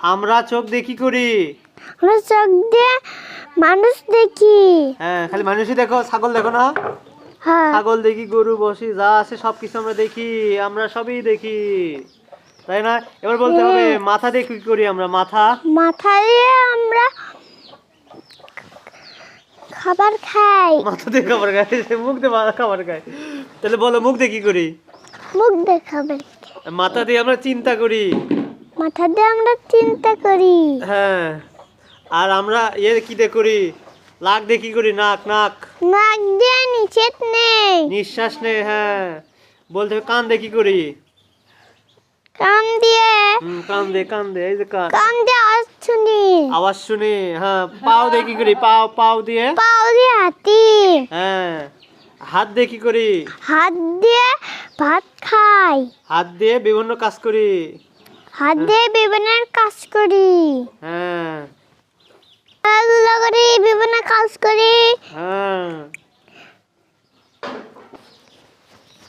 আমরা চোখ দেখি করি? আমরা চোখ দিয়ে মানুষ দেখি। হ্যাঁ খালি মানুষই দেখো ছাগল দেখো না? হ্যাঁ। ছাগল দেখি গরু বসি যা আছে সব কিছু আমরা দেখি আমরা সবই দেখি। তাই না? এবার বলতে হবে মাথা দিয়ে কি করি আমরা? মাথা? মাথা দিয়ে আমরা খাবার খাই। মাথা দিয়ে খাবার খাই মুখ দিয়ে খাবার খাই তাহলে বলো মুখ দিয়ে কি করি? মুখ দিয়ে খাবার মাথা দিয়ে আমরা চিন্তা করি। মাথা দিয়ে আমরা চিন্তা করি। হ্যাঁ আর আমরা ইয়ে কি দিয়ে করি? নাক দিয়ে কি করি? নাক নাক। নাক দিয়ে নিষেধ নেই। নিঃশ্বাস নে হ্যাঁ। বলতে হবে কান দিয়ে কি করি? কান দিয়ে। কান দিয়ে কান দিয়ে এই যে কান। কান দিয়ে আওয়াজ শুনি। আওয়াজ শুনি হ্যাঁ। পাও দিয়ে কি করি? পাও পাও দিয়ে। পাও দিয়ে হাতি। হ্যাঁ। হাত দিয়ে কি করি? হাত দিয়ে ভাত খাই। হাত দিয়ে বিভিন্ন কাজ করি। হাত দিয়ে বিভিন্ন কাজ করি। হ্যাঁ। খেলাধুলা করি বিভিন্ন কাজ করি। হ্যাঁ।